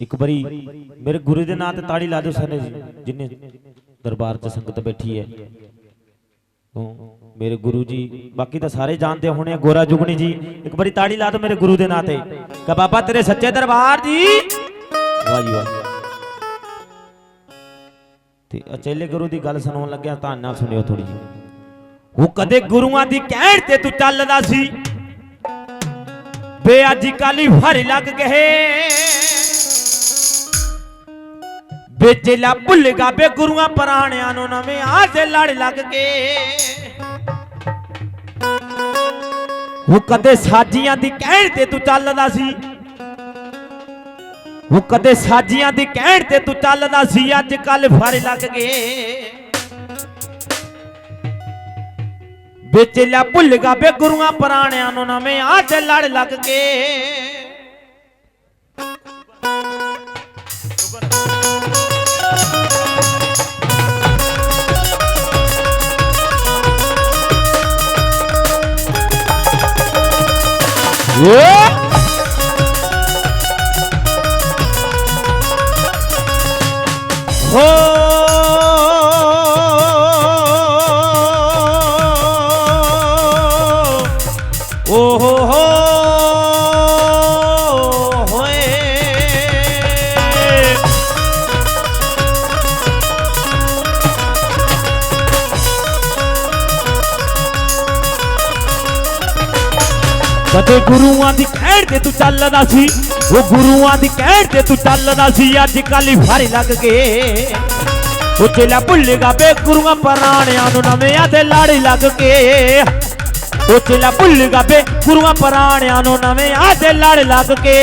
ਇੱਕ ਵਾਰੀ ਮੇਰੇ ਗੁਰੂ ਦੇ ਨਾਂ ਤੇ ਤਾੜੀ ਲਾ ਦਿਓ ਸਾਰੇ ਜਿੰਨੇ ਦਰਬਾਰ 'ਚ ਸੰਗਤ ਬੈਠੀ ਹੈ। ਮੇਰੇ ਗੁਰੂ ਜੀ, ਬਾਕੀ ਤਾਂ ਸਾਰੇ ਜਾਣਦੇ ਹੋਣੇ ਗੋਰਾ ਜੁਗਣੀ ਜੀ, ਇੱਕ ਵਾਰੀ ਤਾੜੀ ਲਾ ਦਿਓ ਮੇਰੇ ਗੁਰੂ ਦੇ ਨਾਂ ਤੇ। ਕਿ ਬਾਬਾ ਤੇਰੇ ਸੱਚੇ ਦਰਬਾਰ ਜੀ। ਵਾਹ ਜੀ ਵਾਹ। ਤੇ ਅਚੇਲੇ ਗੁਰੂ ਦੀ ਗੱਲ ਸੁਣਾਉਣ ਲੱਗਿਆ ਤਾਂ ਨਾਲ ਸੁਣਿਓ ਥੋੜੀ ਜੀ ਉਹ ਕਦੇ ਗੁਰੂਆਂ ਦੀ ਕਹਿਣ ਤੇ ਤੂੰ ਚੱਲਦਾ ਸੀ। ਬੇ ਅੱਜ ਕਾਲੀ ਫਰ ਲੱਗ ਗਏ। ਵੇਚੇਲਾ ਭੁੱਲ ਗਾ ਬੇ ਗੁਰੂਆਂ ਪਰਾਣਿਆਂ ਨੂੰ ਨਵੇਂ ਆਸੇ ਲੜ ਲੱਗ ਕੇ। ਉਹ ਕਦੇ ਸਾਜੀਆਂ ਦੀ ਕਹਿਣ ਤੇ ਤੂੰ ਚੱਲਦਾ ਸੀ। ਉਹ ਕਦੇ ਸਾਜੀਆਂ ਦੀ ਕਹਿਣ ਤੇ ਤੂੰ ਚੱਲਦਾ ਸੀ, ਅੱਜ ਕੱਲ ਫਰ ਲੱਗ ਗਏ। ਵੇਚੇਲਾ ਭੁੱਲ ਗਾ ਬੇ ਗੁਰੂਆਂ ਪਰਾਣਿਆਂ ਨੂੰ ਨਵੇਂ ਆਸੇ ਲੜ ਲੱਗ ਕੇ। ਹੋ ਕਦੇ ਗੁਰੂਆਂ ਦੀ ਕਹਿਣ ਤੇ ਤੂੰ ਚੱਲਦਾ ਸੀ। ਉਹ ਗੁਰੂਆਂ ਦੀ ਕਹਿਣ ਤੇ ਤੂੰ ਚੱਲਦਾ ਸੀ। ਅੱਜ ਕੱਲ ਹੀ ਫਾਰੇ ਲੱਗ ਗਏ। ਉਹ ਚੇਲਾ ਭੁੱਲੇਗਾ ਬੇ ਗੁਰੂਆਂ ਪਰਾਣਿਆਂ ਨੂੰ ਨਵਿਆਂ ਤੇ ਲਾੜੇ ਲੱਗ ਕੇ ਉਹ ਚੇਲਾ ਭੁੱਲੇਗਾ ਬੇ ਗੁਰੂਆਂ ਪਰਾਣਿਆਂ ਨੂੰ ਨਵਿਆਂ ਤੇ ਲੜ ਲੱਗ ਕੇ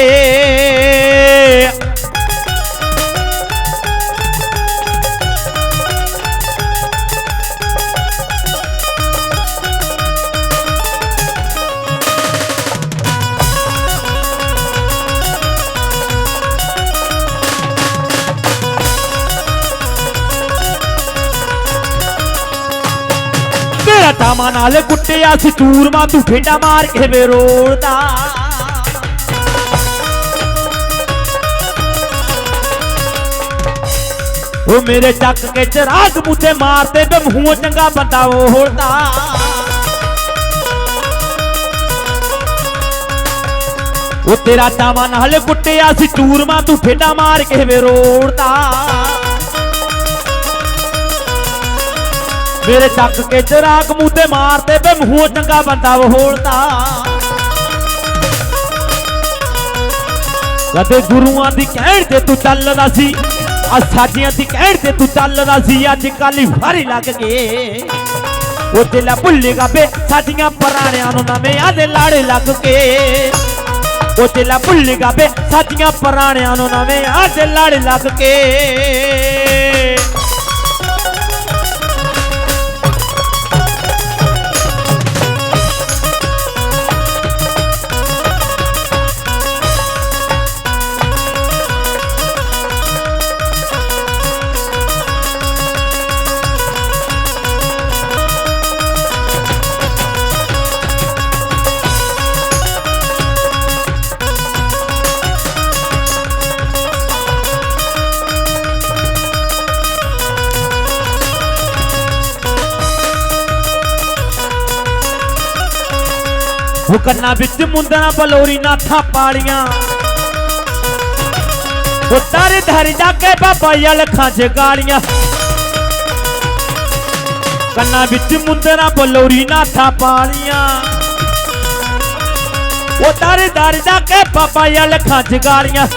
ਤੇਰਾ ਨਾਲ ਕੁੱਟਿਆ ਸੀ, ਚੂਰਮਾ ਤੂੰ ਫੇਂਡਾ ਮਾਰ ਕੇ ਵੇ ਉਹ ਮੇਰੇ ਚੱਕ ਕੇ ਚਰਾਗ ਮੁੱਤੇ ਮਾਰਦੇ ਤੇ ਮੂੰਹੋਂ ਚੰਗਾ ਬੰਦਾ ਉਹ ਹੋੜਦਾ ਉਹ ਤੇਰਾ ਟਾਮਾ ਨਾਲ ਕੁੱਟਿਆ ਸੀ, ਚੂਰਮਾ ਤੂੰ ਫੇਂਡਾ ਮਾਰ ਕੇ ਵੇ ਰੋੜਦਾ ਮੇਰੇ ਚੱਕ ਕੇ ਚਰਾਗ ਮੂੰਹ ਤੇ ਮਾਰਦੇ ਬੇ ਮੂੰਹੋਂ ਚੰਗਾ ਬੰਦਾ ਵਹੋਲਦਾ। ਕਦੇ ਗੁਰੂਆਂ ਦੀ ਕਹਿਣ ਤੇ ਤੂੰ ਚੱਲਦਾ ਸੀ ਆ ਸਾਜੀਆਂ ਦੀ ਕਹਿਣ ਤੇ ਤੂੰ ਚੱਲਦਾ ਸੀ, ਅੱਜ ਕੱਲ ਹੀ ਲੱਗ ਗਏ। ਉਹ ਦਿਲਾ ਭੁੱਲੇਗਾ ਬੇ ਸਾਡੀਆਂ ਪੁਰਾਣਿਆਂ ਨੂੰ ਨਵੇਂ ਆਦੇ ਲਾੜੇ ਲੱਗ ਕੇ। ਉਹ ਦਿਲਾ ਭੁੱਲੇਗਾ ਬੇ ਸਾਡੀਆਂ ਪੁਰਾਣਿਆਂ ਨੂੰ ਨਵੇਂ ਆਦੇ ਲਾੜੇ ਲੱਗ ਕੇ। ਉਹ ਕੰਨਾਂ ਵਿੱਚ ਮੁੰਦਰਾਂ ਬਲੋਰੀ ਨਾਥਾਂ ਪਾਲੀਆਂ ਉਹ ਤਾਰੇ ਧਰ ਜਾ ਕੇ ਬਾਬਾ ਯਲ ਖਾਂਜ ਗਾਲੀਆਂ। ਕੰਨਾਂ ਵਿੱਚ ਮੁੰਦਰਾਂ ਬਲੋਰੀ ਨਾਥਾਂ ਪਾਲੀਆਂ ਉਹ ਤਾਰੇ ਧਰ ਜਾ ਕੇ ਬਾਬਾ ਯਲ ਖਾਂਜ ਗਾਲੀਆਂ।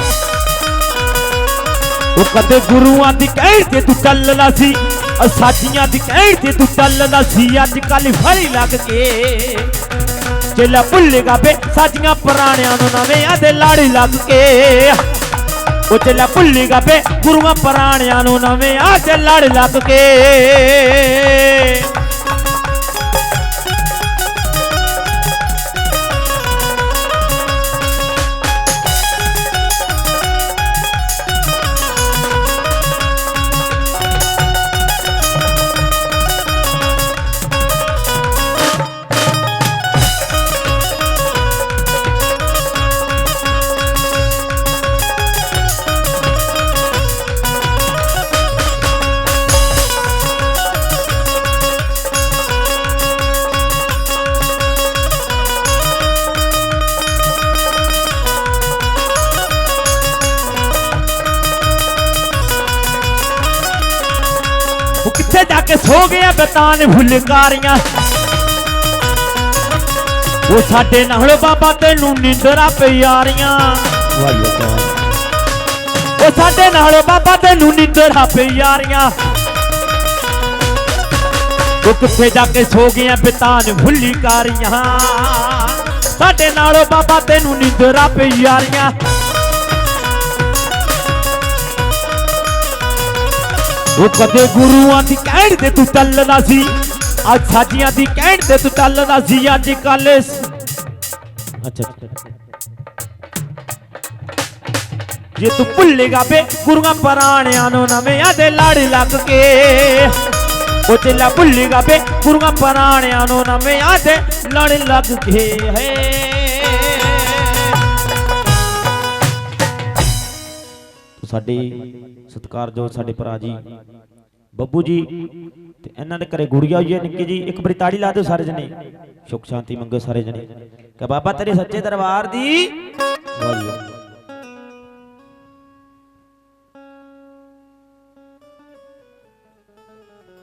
ਉਹ ਕਦੇ ਗੁਰੂਆਂ ਦੀ ਕਹਿਣ ਤੇ ਤੂੰ ਚੱਲਦਾ ਸੀ। ਉਹ ਸਾਜੀਆਂ ਦੀ ਕਹਿਣ ਤੇ ਤੂੰ ਚੱਲਦਾ ਸੀ। ਅੱਜ ਕੱਲ ਫੜੀ ਲੱਗ ਕੇ। ਚੇਲਾ ਭੁੱਲੇਗਾ ਬੇ ਸਾਜੀਆਂ ਪੁਰਾਣਿਆਂ ਨੂੰ ਨਵੇਂ ਦੇ ਲਾੜੀ ਲੱਗ ਕੇ। ਉਹ ਚੇਲਾ ਭੁੱਲੇਗਾ ਬੇ ਗੁਰੂਆਂ ਪੁਰਾਣਿਆਂ ਨੂੰ ਨਵੇਂ ਦੇ ਲਾੜੀ ਲੱਗ ਕੇ। ਕੇ ਸੋ ਗਿਆ ਬਤਾਨ ਫੁਲਕਾਰੀਆਂ। ਉਹ ਸਾਡੇ ਨਾਲ ਬਾਬਾ ਤੈਨੂੰ ਨਿੰਦਰਾ ਪਿਆਰੀਆਂ। ਉਹ ਸਾਡੇ ਨਾਲ ਬਾਬਾ ਤੈਨੂੰ ਨਿੰਦਰਾ ਪਿਆਰੀਆਂ। ਉਹ ਕਿੱਥੇ ਜਾ ਕੇ ਸੋ ਗਿਆ ਬਤਾਨ ਫੁਲਕਾਰੀਆਂ। ਸਾਡੇ ਨਾਲ ਬਾਬਾ ਤੈਨੂੰ ਨਿੰਦਰਾ ਪਿਆਰੀਆਂ। ਉਹ ਕਦੇ ਗੁਰੂਆਂ ਦੀ ਕਹਿਣ ਤੇ ਤੂੰ ਚੱਲਦਾ ਸੀ। ਅੱਜ ਸਾਜੀਆਂ ਦੀ ਕਹਿਣ ਤੇ ਤੂੰ ਚੱਲਦਾ ਸੀ ਅੱਜ ਕੱਲ ਅੱਛਾ। ਜੇ ਤੂੰ ਭੁੱਲੇਗਾ ਬੇ, ਗੁਰੂਆਂ ਪੁਰਾਣਿਆਂ ਨੂੰ ਨਵੇਂ ਦੇ ਲੜ ਲੱਗ ਕੇ। ਉਹ ਚੱਲਾ ਭੁੱਲੇਗਾ ਬੇ, ਗੁਰੂਆਂ ਪੁਰਾਣਿਆਂ ਨੂੰ ਨਵੇਂ ਦੇ ਲੜ ਲੱਗ ਕੇ। ਹੈ ਸਾਡੇ ਸਤਿਕਾਰਯੋਗ ਸਾਡੇ ਭਰਾ ਜੀ, ਬੱਬੂ ਜੀ, ਤੇ ਇਹਨਾਂ ਦੇ ਘਰੇ ਗੁੜੀਆ ਹੋਈ ਹੈ ਨਿੱਕੀ ਜੀ, ਇੱਕ ਵਾਰੀ ਤਾੜੀ ਲਾ ਦਿਓ ਸਾਰੇ ਜਣੇ। ਸੁਖ ਸ਼ਾਂਤੀ ਮੰਗੋ ਸਾਰੇ ਜਣੇ। ਕਿ ਬਾਬਾ ਤੇਰੇ ਸੱਚੇ ਦਰਬਾਰ ਦੀ ਵਾਹ